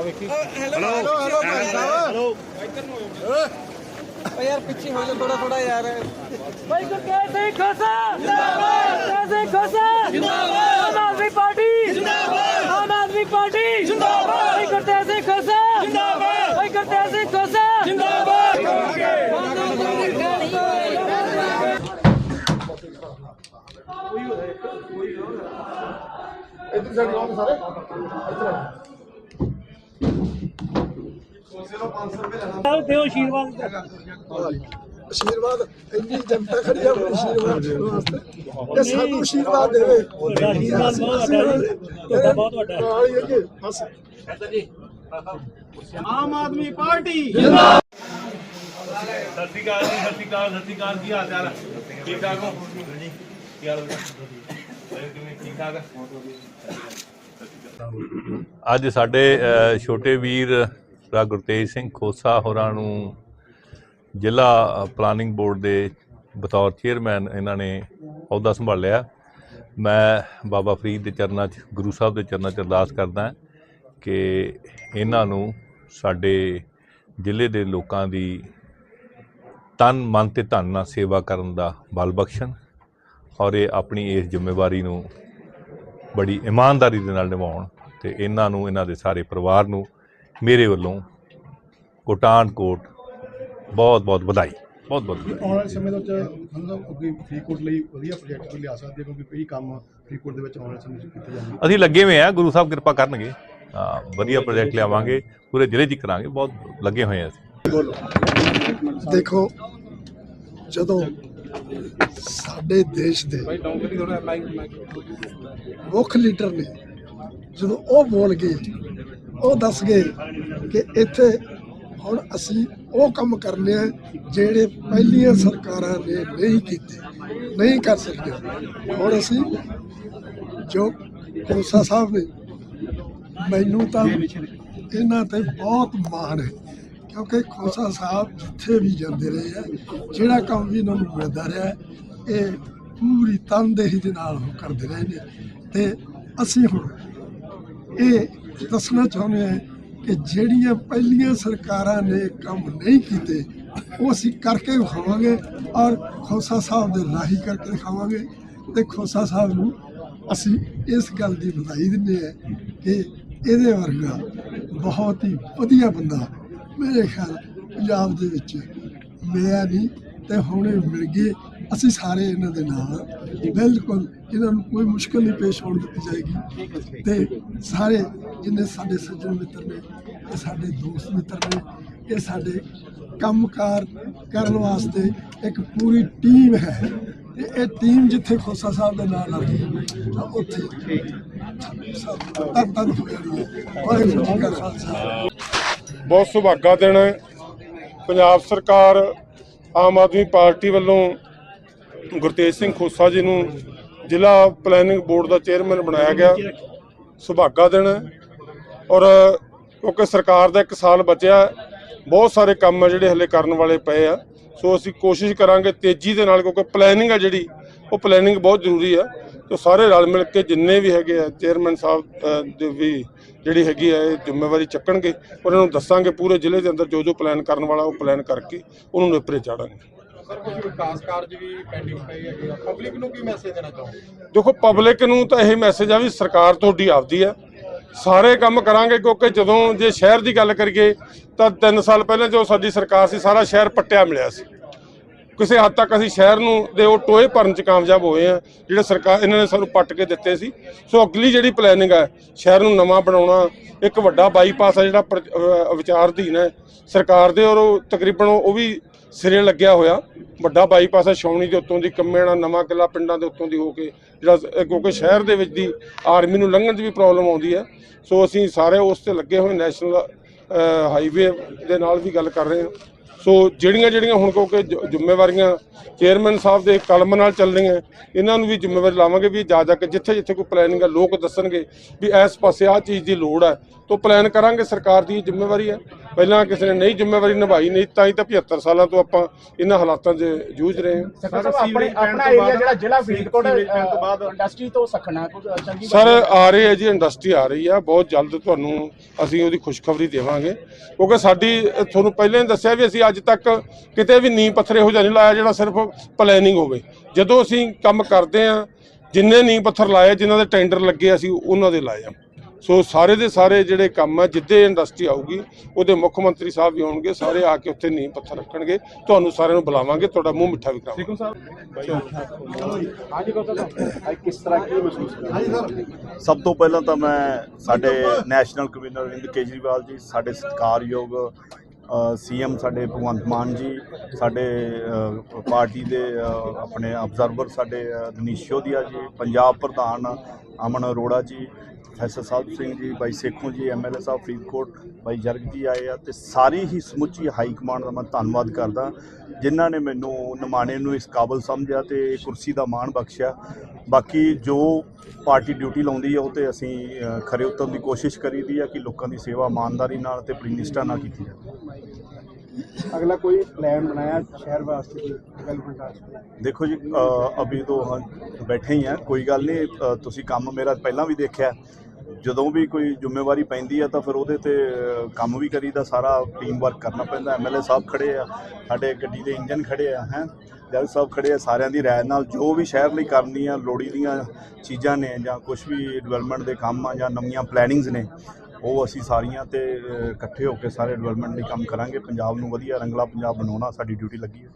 Hello hello Bhai Sahib. ਓ ਯਾਰ ਪਿੱਛੇ ਹੋ ਜਾ ਥੋੜਾ ਥੋੜਾ ਯਾਰ। ਭਾਈ ਗੁਰਤੇਜ ਸਿੰਘ ਖਾਲਸਾ ਜਿੰਦਾਬਾਦ। ਗੁਰਤੇਜ ਸਿੰਘ ਖਾਲਸਾ ਜਿੰਦਾਬਾਦ। ਆਮ ਆਦਮੀ ਪਾਰਟੀ। ਜਿੰਦਾਬਾਦ। ਆਮ ਆਦਮੀ ਪਾਰਟੀ। ਜਿੰਦਾਬਾਦ। ਭਾਈ ਗੁਰਤੇਜ ਸਿੰਘ ਖਾਲਸਾ ਜਿੰਦਾਬਾਦ। ਭਾਈ ਗੁਰਤੇਜ ਸਿੰਘ ਖਾਲਸਾ ਜਿੰਦਾਬਾਦ। ਦਿਓ ਆਸ਼ੀਰਵਾਦ ਆਸ਼ੀਰਵਾਦ ਇੰਨੀ ਜਨਤਾ ਖੜੀ ਆ ਆਪਣੇ ਆਸ਼ੀਰਵਾਦ ਦੇਣ ਵਾਸਤੇ ਇਹ ਸਾਨੂੰ ਆਸ਼ੀਰਵਾਦ ਦੇਵੇ। ਆਸ਼ੀਰਵਾਦ ਬਹੁਤ ਵੱਡਾ ਜੀ। ਤੁਹਾਡਾ ਬਹੁਤ ਵੱਡਾ। ਨਾਲ ਹੀ ਅੱਗੇ ਬਸ। ਆਮ ਆਦਮੀ ਪਾਰਟੀ। ਸਤਿ ਸ਼੍ਰੀ ਅਕਾਲ ਜੀ ਸਤਿ ਸ਼੍ਰੀ ਅਕਾਲ ਸਤਿ ਸ਼੍ਰੀ ਅਕਾਲ ਕੀ ਹਾਲ ਚਾਲ? ਠੀਕ ਠਾਕ ਹੋ? ਕੀ ਹਾਲ ਹੈ? ਕਿਵੇਂ ਠੀਕ ਠਾਕ? ਹੈ ਅੱਜ ਸਾਡੇ ਛੋਟੇ ਵੀਰ ਰਾ ਗੁਰਤੇਜ ਸਿੰਘ ਖੋਸਾ ਹੋਰਾਂ ਨੂੰ ਜ਼ਿਲ੍ਹਾ ਪਲਾਨਿੰਗ ਬੋਰਡ ਦੇ ਬਤੌਰ ਚੇਅਰਮੈਨ ਇਹਨਾਂ ਨੇ ਅਹੁਦਾ ਸੰਭਾਲਿਆ ਮੈਂ ਬਾਬਾ ਫਰੀਦ ਦੇ ਚਰਨਾਂ 'ਚ, ਗੁਰੂ ਸਾਹਿਬ ਦੇ ਚਰਨਾਂ 'ਚ ਅਰਦਾਸ ਕਰਦਾ ਕਿ ਇਹਨਾਂ ਨੂੰ ਸਾਡੇ ਜ਼ਿਲ੍ਹੇ ਦੇ ਲੋਕਾਂ ਦੀ ਤਨ, ਮਨ ਤੇ ਧਨ ਨਾਲ ਸੇਵਾ ਕਰਨ ਦਾ ਬਲ ਬਖਸ਼ਣ ਔਰ ਇਹ ਆਪਣੀ ਇਸ ਜ਼ਿੰਮੇਵਾਰੀ ਨੂੰ ਬੜੀ ਇਮਾਨਦਾਰੀ ਦੇ ਨਾਲ ਨਿਭਾਉਣ ਤੇ ਇਹਨਾਂ ਨੂੰ, ਇਹਨਾਂ ਦੇ ਸਾਰੇ ਪਰਿਵਾਰ ਨੂੰ ਮੇਰੇ ਵੱਲੋਂ ਕੋਟਾਨ ਕੋਟ ਬਹੁਤ ਬਹੁਤ ਵਧਾਈ ਬਹੁਤ ਬਹੁਤ ਵਧਾਈ। ਆਉਣ ਵਾਲੇ ਸਮੇਂ ਦੇ ਵਿੱਚ ਮਤਲਬ ਅੱਗੇ ਫਰੀਦਕੋਟ ਲਈ ਵਧੀਆ ਪ੍ਰੋਜੈਕਟ ਵੀ ਲਿਆ ਸਕਦੇ ਕਿਉਂਕਿ ਕਈ ਕੰਮ ਫਰੀਦਕੋਟ ਦੇ ਵਿੱਚ ਆਉਣ ਵਾਲੇ ਸਮੇਂ ਵਿੱਚ ਕੀਤੇ ਜਾਣਗੇ। ਅਸੀਂ ਲੱਗੇ ਹੋਏ ਆ ਗੁਰੂ ਸਾਹਿਬ ਕਿਰਪਾ ਕਰਨਗੇ। ਵਧੀਆ ਪ੍ਰੋਜੈਕਟ ਲਿਆਵਾਂਗੇ ਪੂਰੇ ਜ਼ਿਲ੍ਹੇ 'ਚ ਕਰਾਂਗੇ ਬਹੁਤ ਲੱਗੇ ਹੋਏ ਆ ਅਸੀਂ। ਦੇਖੋ ਜਦੋਂ ਸਾਡੇ ਦੇਸ਼ ਦੇ ਮੁੱਖ ਲੀਡਰ ਨੇ ਜਦੋਂ ਉਹ ਬੋਲ ਗਏ ਉਹ ਦੱਸ ਗਏ ਕਿ ਇੱਥੇ ਹੁਣ ਅਸੀਂ ਉਹ ਕੰਮ ਕਰਨੇ ਆ ਜਿਹੜੇ ਪਹਿਲੀਆਂ ਸਰਕਾਰਾਂ ਨੇ ਨਹੀਂ ਕੀਤੇ, ਨਹੀਂ ਕਰ ਸਕਦੇ ਹੁਣ ਅਸੀਂ ਜੋ ਕੋਸਾ ਸਾਹਿਬ ਨੇ ਮੈਨੂੰ ਤਾਂ ਇਹਨਾਂ ਤੇ ਬਹੁਤ ਮਾਣ ਹੈ, ਕਿਉਂਕਿ ਖੋਸਾ ਸਾਹਿਬ ਜਿੱਥੇ ਵੀ ਜਾਂਦੇ ਰਹੇ ਆ, ਜਿਹੜਾ ਕੰਮ ਵੀ ਇਹਨਾਂ ਨੂੰ ਮਿਲਦਾ ਰਿਹਾ, ਇਹ ਪੂਰੀ ਤਨਦੇਹੀ ਦੇ ਨਾਲ ਉਹ ਕਰਦੇ ਰਹੇ ਨੇ। ਤੇ ਅਸੀਂ ਹੁਣ ਇਹ ਦੱਸਣਾ ਚਾਹੁੰਦੇ ਹਾਂ ਕਿ ਜਿਹੜੀਆਂ ਪਹਿਲੀਆਂ ਸਰਕਾਰਾਂ ਨੇ ਕੰਮ ਨਹੀਂ ਕੀਤੇ, ਉਹ ਅਸੀਂ ਕਰਕੇ ਵਿਖਾਵਾਂਗੇ ਔਰ ਖੋਸਾ ਸਾਹਿਬ ਦੇ ਰਾਹੀਂ ਕਰਕੇ ਦਿਖਾਵਾਂਗੇ ਤੇ ਖੋਸਾ ਸਾਹਿਬ ਨੂੰ ਅਸੀਂ ਇਸ ਗੱਲ ਦੀ ਵਧਾਈ ਦਿੰਦੇ ਹਾਂ ਕਿ ਇਹਦੇ ਵਰਗਾ ਬਹੁਤ ਹੀ ਵਧੀਆ ਬੰਦਾ ਮੇਰੇ ਖਿਆਲ ਪੰਜਾਬ ਦੇ ਵਿੱਚ ਮਿਲਿਆ ਨਹੀਂ ਤੇ ਹੁਣੇ ਮਿਲ ਗਏ ਅਸੀਂ ਸਾਰੇ ਇਹਨਾਂ ਦੇ ਨਾਲ ਬਿਲਕੁਲ ਇਹਨਾਂ ਨੂੰ ਕੋਈ ਮੁਸ਼ਕਲ ਨਹੀਂ ਪੇਸ਼ ਹੋਣ ਦਿੱਤੀ ਜਾਏਗੀ। ਤੇ ਸਾਰੇ ਜਿੰਨੇ ਸਾਡੇ ਸੱਜਣ ਮਿੱਤਰ ਨੇ ਇਹ ਸਾਡੇ ਦੋਸਤ ਮਿੱਤਰ ਨੇ ਇਹ ਸਾਡੇ ਕੰਮਕਾਰ ਕਰਨ ਵਾਸਤੇ ਇੱਕ ਪੂਰੀ ਟੀਮ ਹੈ। ਤੇ ਇਹ ਟੀਮ ਜਿੱਥੇ ਖੋਸਾ ਸਾਹਿਬ ਦੇ ਨਾਲ ਲੱਗੀ ਤਾਂ ਉੱਥੇ ਸਭ ਤਨ ਤਨ ਹੋ ਜਾਣੀ ਹੈ ਵਾਹਿਗੁਰੂ ਜੀ ਕਾ ਖਾਲਸਾ। ਬਹੁਤ ਸੁਭਾਗਾ ਦਿਨ ਹੈ। ਪੰਜਾਬ ਸਰਕਾਰ ਆਮ ਆਦਮੀ ਪਾਰਟੀ ਵੱਲੋਂ ਗੁਰਤੇਜ ਸਿੰਘ ਖੋਸਾ ਜੀ ਨੂੰ ਜ਼ਿਲ੍ਹਾ ਪਲੈਨਿੰਗ ਬੋਰਡ ਦਾ ਚੇਅਰਮੈਨ ਬਣਾਇਆ ਗਿਆ। ਸੁਭਾਗਾ ਦਿਨ। ਔਰ ਕਿਉਂਕਿ ਸਰਕਾਰ ਦਾ ਇੱਕ ਸਾਲ ਬਚਿਆ, ਬਹੁਤ ਸਾਰੇ ਕੰਮ ਆ ਜਿਹੜੇ ਹਲੇ ਕਰਨ ਵਾਲੇ ਪਏ ਆ। ਸੋ ਅਸੀਂ ਕੋਸ਼ਿਸ਼ ਕਰਾਂਗੇ ਤੇਜ਼ੀ ਦੇ ਨਾਲ, ਕਿਉਂਕਿ ਪਲੈਨਿੰਗ ਆ ਜਿਹੜੀ, ਉਹ ਪਲੈਨਿੰਗ ਬਹੁਤ ਜ਼ਰੂਰੀ ਆ। ਤੇ ਸਾਰੇ ਰਲ ਮਿਲ ਕੇ ਜਿੰਨੇ ਵੀ ਹੈਗੇ ਆ ਚੇਅਰਮੈਨ ਸਾਹਿਬ ਦੇ ਵੀ ਜਿਹੜੀ ਹੈਗੀ ਆ, ਇਹ ਜ਼ਿੰਮੇਵਾਰੀ ਚੱਕਣਗੇ। ਉਹਨਾਂ ਨੂੰ ਦੱਸਾਂਗੇ ਪੂਰੇ ਜ਼ਿਲ੍ਹੇ ਦੇ ਅੰਦਰ ਜੋ ਜੋ ਪਲਾਨ ਕਰਨ ਵਾਲਾ, ਉਹ ਪਲਾਨ ਕਰਕੇ ਉਹਨੂੰ ਨੇਪਰੇ ਚਾੜਾਂਗੇ। ਸਰ, ਕੁਝ ਵਿਕਾਸ ਕਾਰਜ ਵੀ ਪੈਂਡਿੰਗ ਪਏ ਹੈਗੇ ਆ। ਪਬਲਿਕ ਨੂੰ ਕੀ ਮੈਸੇਜ ਦੇਣਾ ਚਾਹੋਗੇ? ਦੇਖੋ ਪਬਲਿਕ ਨੂੰ ਤਾਂ ਇਹ ਮੈਸੇਜ ਆ ਵੀ ਸਰਕਾਰ ਤੁਹਾਡੀ ਆਪਦੀ ਹੈ ਸਾਰੇ ਕੰਮ ਕਰਾਂਗੇ, ਕਿਉਂਕਿ ਜਦੋਂ ਜੇ ਸ਼ਹਿਰ ਦੀ ਗੱਲ ਕਰੀਏ, ਤਾਂ 3 ਸਾਲ ਪਹਿਲਾਂ ਜੋ ਸਾਡੀ ਸਰਕਾਰ ਸੀ, ਸਾਰਾ ਸ਼ਹਿਰ ਪੱਟਿਆ ਮਿਲਿਆ ਸੀ। ਕਿਸੇ ਹੱਦ ਤੱਕ ਅਸੀਂ ਸ਼ਹਿਰ ਨੂੰ ਦੇ ਉਹ ਟੋਏ ਭਰਨ ਚ ਕਾਮਯਾਬ ਹੋਏ ਆ, ਜਿਹੜੇ ਸਰਕਾਰ, ਇਹਨਾਂ ਨੇ ਸਾਨੂੰ ਪੱਟ ਕੇ ਦਿੱਤੇ ਸੀ। ਸੋ ਅਗਲੀ ਜਿਹੜੀ ਪਲੈਨਿੰਗ ਹੈ ਸ਼ਹਿਰ ਨੂੰ ਨਵਾਂ ਬਣਾਉਣਾ, ਇੱਕ ਵੱਡਾ ਬਾਈਪਾਸ ਆ ਜਿਹੜਾ ਪ੍ਰ- ਅਹ ਵਿਚਾਰਧੀਨ ਹੈ, ਸਰਕਾਰ ਦੇ ਔਰ ਉਹ ਤਕਰੀਬਨ ਉਹ ਵੀ ਸਿਰੇ ਲੱਗਿਆ ਹੋਇਆ। ਵੱਡਾ ਬਾਈਪਾਸ ਹੈ ਛਾਉਣੀ ਦੇ ਉੱਤੋਂ ਦੀ, ਕੰਮੇਣਾ, ਨਵਾਂ ਕਿਲਾ ਪਿੰਡਾਂ ਦੇ ਉੱਤੋਂ ਦੀ ਹੋ ਕੇ, ਜਿਹੜਾ ਕਿਉਂਕਿ ਸ਼ਹਿਰ ਦੇ ਵਿੱਚ ਦੀ ਆਰਮੀ ਨੂੰ ਲੰਘਣ 'ਚ ਵੀ ਪ੍ਰੋਬਲਮ ਆਉਂਦੀ ਹੈ। ਸੋ ਅਸੀਂ ਸਾਰੇ ਉਸ ਤੇ ਲੱਗੇ ਹੋਏ ਨੈਸ਼ਨਲ ਹਾਈਵੇ ਦੇ ਨਾਲ ਵੀ ਗੱਲ ਕਰ ਰਹੇ ਹਾਂ। ਸੋ ਜਿਹੜੀਆਂ ਜਿਹੜੀਆਂ ਹੁਣ ਕਿਉਂਕਿ ਜ਼ਿੰਮੇਵਾਰੀਆਂ ਚੇਅਰਮੈਨ ਸਾਹਿਬ ਦੇ ਕਲਮ ਨਾਲ ਚੱਲ ਰਹੀਆਂ ਇਹਨਾਂ ਨੂੰ ਵੀ ਜ਼ਿੰਮੇਵਾਰੀ ਲਾਵਾਂਗੇ ਵੀ ਜਾ ਜਾ ਕੇ ਜਿੱਥੇ ਜਿੱਥੇ ਕੋਈ ਪਲੈਨਿੰਗ ਹੈ ਲੋਕ ਦੱਸਣਗੇ ਵੀ ਇਸ ਪਾਸੇ ਆਹ ਚੀਜ਼ ਦੀ ਲੋੜ ਹੈ ਤਾਂ ਪਲਾਨ ਕਰਾਂਗੇ ਸਰਕਾਰ ਦੀ ਜ਼ਿੰਮੇਵਾਰੀ ਹੈ ਪਹਿਲਾਂ ਕਿਸੇ ਨੇ ਨਹੀਂ ਜ਼ਿੰਮੇਵਾਰੀ ਨਿਭਾਈ ਨਹੀਂ ਤਾਂ ਹੀ ਤਾਂ 75 ਸਾਲਾਂ ਤੋਂ ਆਪਾਂ ਇਹਨਾਂ ਹਾਲਾਤਾਂ 'ਚ ਜੂਝ ਰਹੇ ਹਾਂ। ਆਪਣੇ ਆਪਣਾ ਏਰੀਆ ਜਿਹੜਾ ਜ਼ਿਲ੍ਹਾ ਫਰੀਦਕੋਟ ਇੰਡਸਟਰੀ ਤੋਂ ਸਖਣਾ ਚੰਗੀ ਸਰ ਆ ਰਹੇ ਹੈ ਜੀ ਇੰਡਸਟਰੀ ਆ ਰਹੀ ਆ। ਬਹੁਤ ਜਲਦ ਤੁਹਾਨੂੰ ਅਸੀਂ ਉਹਦੀ ਖੁਸ਼ਖਬਰੀ ਦੇਵਾਂਗੇ। ਕਿਉਂਕਿ ਸਾਡੀ ਤੁਹਾਨੂੰ ਪਹਿਲਾਂ ਹੀ ਦੱਸਿਆ ਵੀ ਅਸੀਂ ਅੱਜ ਤੱਕ ਕਿਤੇ ਵੀ ਨੀਂਹ ਪੱਥਰ ਇਹੋ ਜਿਹਾ ਨਹੀਂ ਲਾਇਆ ਜਿਹੜਾ ਸਿਰਫ ਪਲੈਨਿੰਗ ਹੋਵੇ। ਜਦੋਂ ਅਸੀਂ ਕੰਮ ਕਰਦੇ ਆ ਜਿੰਨੇ ਨੀਂਹ ਪੱਥਰ ਲਾਏ ਜਿਨ੍ਹਾਂ ਦੇ ਟੈਂਡਰ ਲੱਗੇ ਅਸੀਂ ਉਹਨਾਂ ਦੇ ਲਾਏ ਆ ਸੋ ਸਾਰੇ ਦੇ ਸਾਰੇ ਜਿਹੜੇ ਕੰਮ ਆ ਜਿੱਦੇ ਇੰਡਸਟਰੀ ਆਊਗੀ ਉਹਦੇ ਮੁੱਖ ਮੰਤਰੀ ਸਾਹਿਬ ਵੀ ਆਉਣਗੇ ਸਾਰੇ ਆ ਕੇ ਉੱਥੇ ਨੀਂਹ ਪੱਥਰ ਰੱਖਣਗੇ। ਤੁਹਾਨੂੰ ਸਾਰਿਆਂ ਨੂੰ ਬੁਲਾਵਾਂਗੇ ਤੁਹਾਡਾ ਮੂੰਹ ਮਿੱਠਾ ਵੀ ਕਰਾਵਾਂਗੇ? ਸਭ ਤੋਂ ਪਹਿਲਾਂ ਤਾਂ ਮੈਂ ਸਾਡੇ ਨੈਸ਼ਨਲ ਕਨਵੀਨਰ ਅਰਵਿੰਦ ਕੇਜਰੀਵਾਲ ਜੀ ਸਾਡੇ ਸਤਿਕਾਰਯੋਗ ਸੀਐਮ ਸਾਡੇ ਭਗਵੰਤ ਮਾਨ ਜੀ ਸਾਡੇ ਪਾਰਟੀ ਦੇ ਆਪਣੇ ਅਬਜ਼ਰਵਰ ਸਾਡੇ ਅ, ਮਨੀਸ਼ ਸ਼ੋਦੀਆ ਜੀ ਪੰਜਾਬ ਪ੍ਰਧਾਨ ਅਮਨ ਅਰੋੜਾ ਜੀ ਪ੍ਰੋਫੈਸਰ ਸਾਹਿਬ ਸਿੰਘ ਜੀ ਬਾਈ ਸੇਖੋਂ ਜੀ ਐਮਐਲਏ ਸਾਹਿਬ ਫਰੀਦਕੋਟ ਬਾਈ ਜਰਗ ਜੀ ਆਏ ਆ ਤੇ ਸਾਰੀ ਹੀ ਸਮੁੱਚੀ ਹਾਈ ਕਮਾਂਡ ਦਾ ਮੈਂ ਧੰਨਵਾਦ ਕਰਦਾ, ਜਿਨ੍ਹਾਂ ਨੇ ਮੈਨੂੰ ਨਿਮਾਣੇ ਨੂੰ ਇਸ ਕਾਬਲ ਸਮਝਿਆ ਤੇ ਕੁਰਸੀ ਦਾ ਮਾਣ ਬਖਸ਼ਿਆ। ਬਾਕੀ ਜੋ ਪਾਰਟੀ ਡਿਊਟੀ ਲਾਉਂਦੀ ਹੈ ਉਹ ਤੇ ਅਸੀਂ ਖਰੇ ਉਤਰਨ ਦੀ ਕੋਸ਼ਿਸ਼ ਕਰੀਦੀ ਆ ਕਿ ਲੋਕਾਂ ਦੀ ਸੇਵਾ ਇਮਾਨਦਾਰੀ ਨਾਲ ਤੇ ਆਪਣੀ ਨਿਸ਼ਠਾ ਨਾਲ ਕੀਤੀ ਜਾਵੇ। ਅਗਲਾ ਕੋਈ ਪਲਾਨ ਬਣਾਇਆ ਸ਼ਹਿਰ ਵਾਸਤੇ ਡਿਵੈਲਪਮੈਂਟ ਵਾਸਤੇ? ਦੇਖੋ ਜੀ ਅ, ਅਭੀ ਤੋਂ ਹਾਂ ਬੈਠੇ ਹੀ ਆ ਕੋਈ ਗੱਲ ਨਹੀਂ ਅ, ਤੁਸੀਂ ਕੰਮ ਮੇਰਾ ਪਹਿਲਾਂ ਵੀ ਦੇਖਿਆ। ਜਦੋਂ ਵੀ ਕੋਈ ਜ਼ਿੰਮੇਵਾਰੀ ਪੈਂਦੀ ਆ ਤਾਂ ਫਿਰ ਉਹਦੇ ਤੇ ਅ, ਕੰਮ ਵੀ ਕਰੀਦਾ ਸਾਰਾ ਟੀਮ ਵਰਕ ਕਰਨਾ ਪੈਂਦਾ ਐਮਐਲਏ ਸਾਹਿਬ ਖੜੇ ਆ ਸਾਡੇ ਗੱਡੀ ਦੇ ਇੰਜਨ ਖੜੇ ਆ ਹੈ। ਜਲ ਸਾਹਿਬ ਖੜੇ ਆ ਸਾਰਿਆਂ ਦੀ ਰਾਏ ਨਾਲ ਜੋ ਵੀ ਸ਼ਹਿਰ ਲਈ ਕਰਨੀ ਆ ਲੋੜੀ ਦੀਆਂ ਚੀਜ਼ਾਂ ਨੇ ਜਾਂ ਕੁਝ ਵੀ ਡਿਵੈਲਪਮੈਂਟ ਦੇ ਕੰਮ ਆ ਜਾਂ ਨਵੀਆਂ ਪਲੈਨਿੰਗਸ ਨੇ ਉਹ ਅਸੀਂ ਸਾਰੀਆਂ ਤੇ ਇਕੱਠੇ ਹੋ ਕੇ ਸਾਰੇ ਡਿਵੈਲਪਮੈਂਟ ਲਈ ਕੰਮ ਕਰਾਂਗੇ। ਪੰਜਾਬ ਨੂੰ ਵਧੀਆ ਰੰਗਲਾ ਪੰਜਾਬ ਬਣਾਉਣਾ ਸਾਡੀ ਡਿਊਟੀ ਲੱਗੀ ਹੈ।